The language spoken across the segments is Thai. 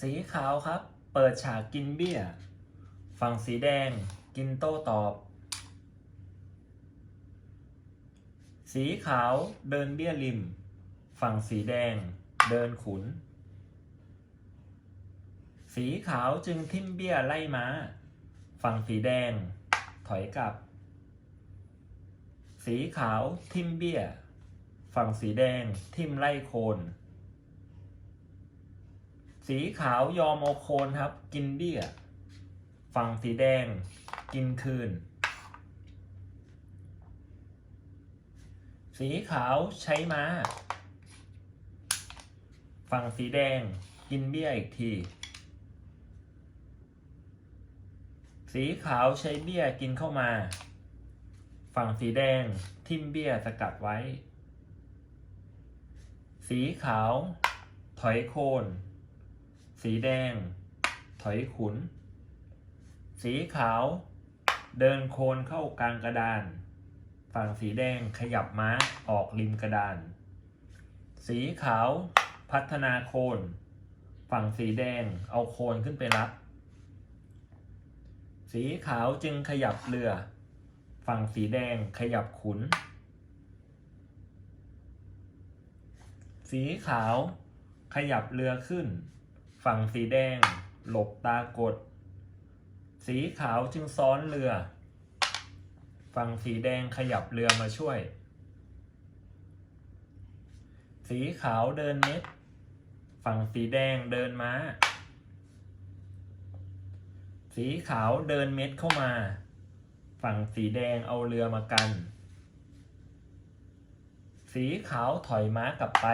สีขาวครับ เปิดฉากกินเบี้ย ฝั่งสีแดงกินโต้ตอบ สีขาวเดินเบี้ยริม ฝั่งสีแดงเดินขุน สีขาวจึงทิ่มเบี้ยไล่ม้า ฝั่งสีแดงถอยกลับ สีขาวทิ่มเบี้ย ฝั่งสีแดงทิ่มไล่โคน สีขาวยอมเอโคนครับ กินเบี้ย ฝั่งสีแดง กินคืน สีขาวใช้ม้า ฝั่งสีแดง กินเบี้ยอีกที สีขาวใช้เบี้ยกินเข้ามา ฝั่งสีแดงทิ่มเบี้ยสกัดไว้ สีขาว ถอยโคน สีแดง ถอยขุน สีขาว เดินโคนเข้ากลางกระดาน ฝั่งสีแดงขยับม้าออกริมกระดาน สีขาวพัฒนาโคน ฝั่งสีแดงเอาโคนขึ้นไปรับ สีขาวจึงขยับเรือ ฝั่งสีแดงขยับขุน สีขาวขยับเรือขึ้น ฝั่งสีแดง หลบตากด สีขาวจึงซ้อนเรือ ฝั่งสีแดงขยับเรือมาช่วย สีขาวเดินเม็ดฝั่งสีแดงเดินม้า สีขาวเดินเม็ดเข้ามา ฝั่งสีแดงเอาเรือมากัน สีขาวถอยม้ากลับไป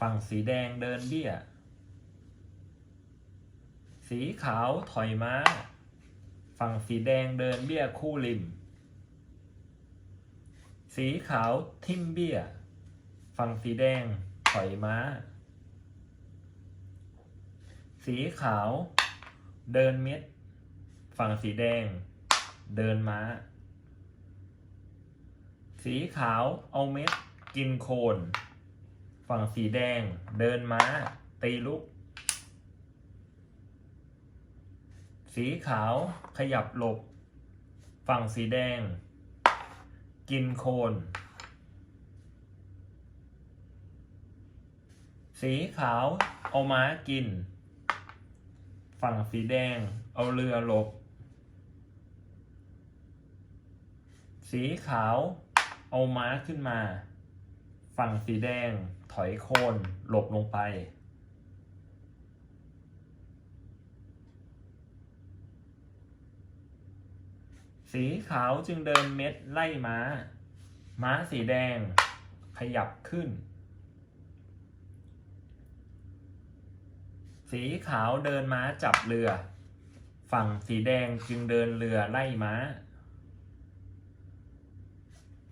ฝั่งสีแดงเดินเบี้ย สีขาวถอยม้า ฝั่งสีแดงเดินเบี้ยคู่ริม สีขาวทิ่มเบี้ย ฝั่งสีแดงถอยม้า สีขาวเดินเม็ด ฝั่งสีแดง เดินม้า สีขาวเอาเม็ดกินโคน ฝั่งสีแดงเดินม้า ตีลุก สีขาวขยับหลบ ฝั่งสีแดง กินโคน สีขาวเอาม้ากิน ฝั่งสีแดงเอาเรือหลบ สีขาวเอาม้าขึ้นมา ฝั่งสีแดงถอยโคนหลบลงไป สีขาวจึงเดินเม็ดไล่ม้า ม้าสีแดงขยับขึ้น สีขาวเดินม้าจับเรือ ฝั่งสีแดงจึงเดินเรือไล่ม้า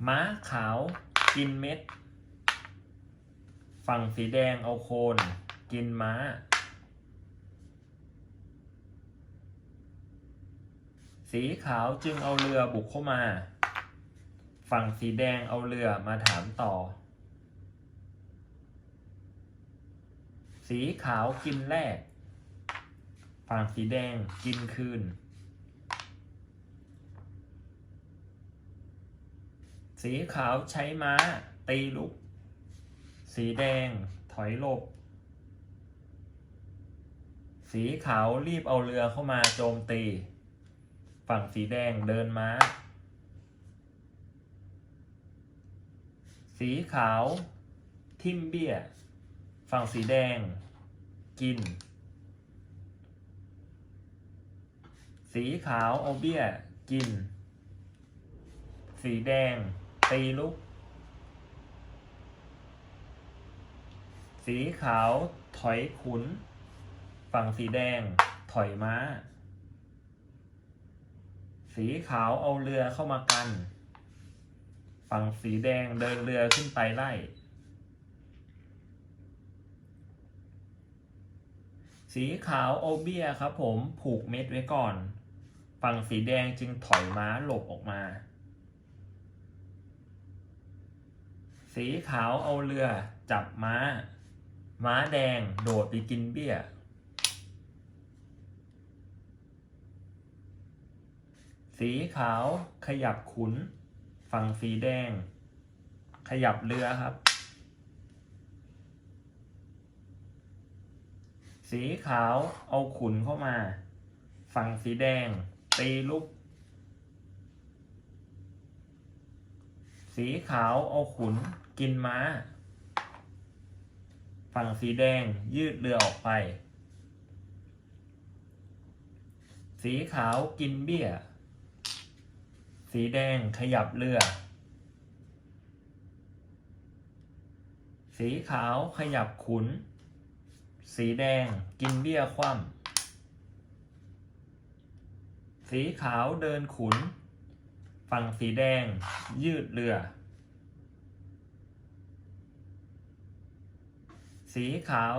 ม้าขาวกินเม็ด ฝั่งสีแดงเอาโคนกินม้า สีขาวจึงเอาเรือบุกเข้ามา ฝั่งสีแดงเอาเรือมาถามต่อ สีขาวกินแรก ฝั่งสีแดงกินคืน สีขาวใช้ม้าตีลุก สีแดงถอยหลบ สีขาวรีบเอาเรือเข้ามาโจมตี ฝั่งสีแดงเดินม้า สีขาว ทิมเบี้ย ฝั่งสีแดง กิน สีขาวเอาเบี้ย กิน สีแดง ตีลุก สีขาวถอยขุน ฝั่งสีแดง ถอยม้า สีขาวเอาเรือเข้ามากัน ฝั่งสีแดงเดินเรือขึ้นไปไล่ สีขาวเอาเบี้ยครับผมผูกเม็ดไว้ก่อน ฝั่งสีแดงจึงถอยม้าหลบออกมา สีขาวเอาเรือจับม้า ม้าแดงโดดไปกินเบี้ย สีขาวขยับขุน ฝั่งสีแดง ขยับเรือครับ สีขาวเอาขุนเข้ามา ฝั่งสีแดง ตีลุก สีขาวเอาขุนกินม้า ฝั่งสีแดงยืดเรือออกไป สีขาวกินเบี้ย สีแดงขยับเรือ สีขาวขยับขุน สีแดงกินเบี้ยคว่ำ สีขาวเดินขุน ฝั่งสีแดงยืดเรือ สีขาว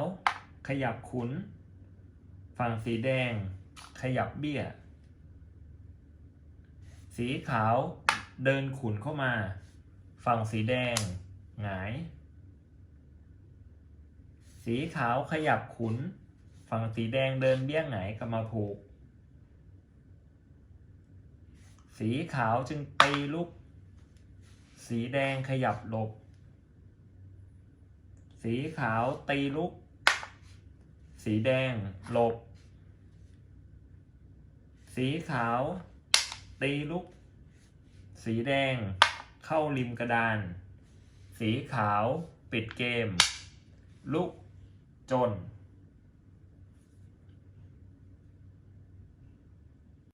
ขยับขุน ฝั่งสีแดงขยับเบี้ย สีขาวเดินขุนเข้ามา ฝั่งสีแดงหงาย สีขาวขยับขุน ฝั่งสีแดงเดินเบี้ยหงายกลับมาผูก สีขาวจึงตีลุก สีแดงขยับหลบ สีขาวตีลุก สีแดงหลบ สีขาว ตีลุก สีแดง เข้าริมกระดาน สีขาว ปิดเกม ลุก จน